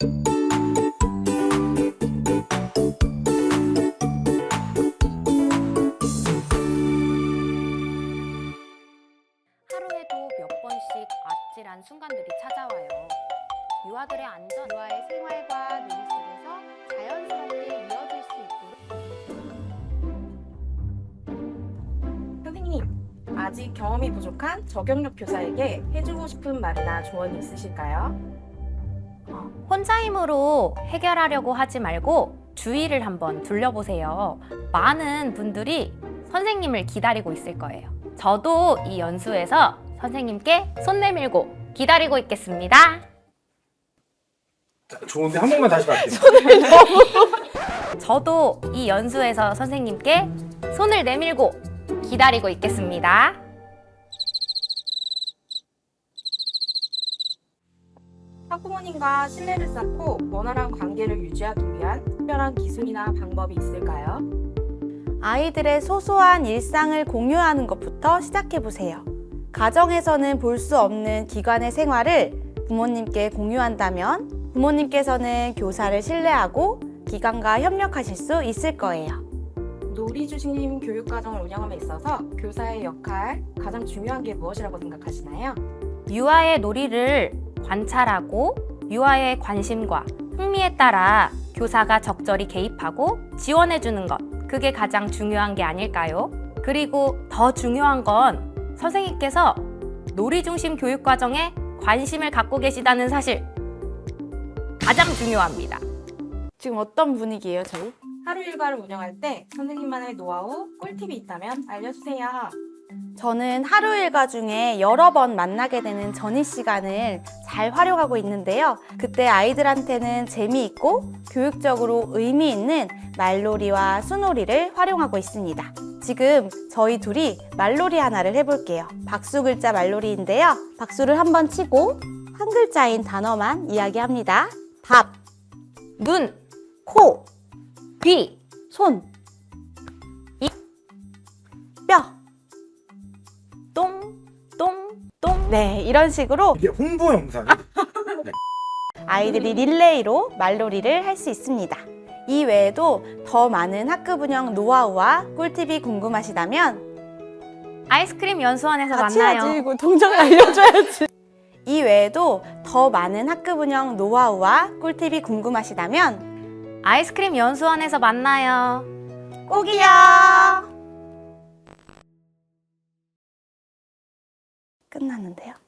하루에도 몇 번씩 아찔한 순간들이 찾아와요. 유아들의 안전, 유아의 생활과 놀이 속에서 자연스럽게 이어질 수 있도록 선생님, 아직 경험이 부족한 저경력 교사에게 해주고 싶은 말이나 조언이 있으실까요? 어, 혼자 힘으로 해결하려고 하지 말고 주위를 한번 둘러보세요. 많은 분들이 선생님을 기다리고 있을 거예요. 저도 이 연수에서 선생님께 손 내밀고 기다리고 있겠습니다. 자, 좋은데 한 번만 다시 갈게요. 저도 이 연수에서 선생님께 손을 내밀고 기다리고 있겠습니다. 학부모님과 신뢰를 쌓고 원활한 관계를 유지하기 위한 특별한 기술이나 방법이 있을까요? 아이들의 소소한 일상을 공유하는 것부터 시작해 보세요. 가정에서는 볼 수 없는 기관의 생활을 부모님께 공유한다면 부모님께서는 교사를 신뢰하고 기관과 협력하실 수 있을 거예요. 놀이 중심 교육 과정을 운영함에 있어서 교사의 역할 가장 중요한 게 무엇이라고 생각하시나요? 유아의 놀이를 관찰하고 유아의 관심과 흥미에 따라 교사가 적절히 개입하고 지원해 주는 것. 그게 가장 중요한 게 아닐까요? 그리고 더 중요한 건 선생님께서 놀이 중심 교육 과정에 관심을 갖고 계시다는 사실. 가장 중요합니다. 지금 어떤 분위기예요, 저희? 하루 일과를 운영할 때 선생님만의 노하우, 꿀팁이 있다면 알려주세요. 저는 하루 일과 중에 여러 번 만나게 되는 전이 시간을 잘 활용하고 있는데요. 그때 아이들한테는 재미있고 교육적으로 의미 있는 말놀이와 수놀이를 활용하고 있습니다. 지금 저희 둘이 말놀이 하나를 해볼게요. 박수 글자 말놀이인데요. 박수를 한번 치고 한 글자인 단어만 이야기합니다. 밥, 눈, 코, 귀, 손, 네, 이런 식으로 이게 홍보 영상이 아이들이 릴레이로 말놀이를 할 수 있습니다. 이 외에도 더 많은 학급 운영 노하우와 꿀팁이 궁금하시다면 아이스크림 연수원에서 같이 만나요. 하지 이거 동작 알려줘야지. 이 외에도 더 많은 학급 운영 노하우와 꿀팁이 궁금하시다면 아이스크림 연수원에서 만나요. 꼭이요. 끝났는데요.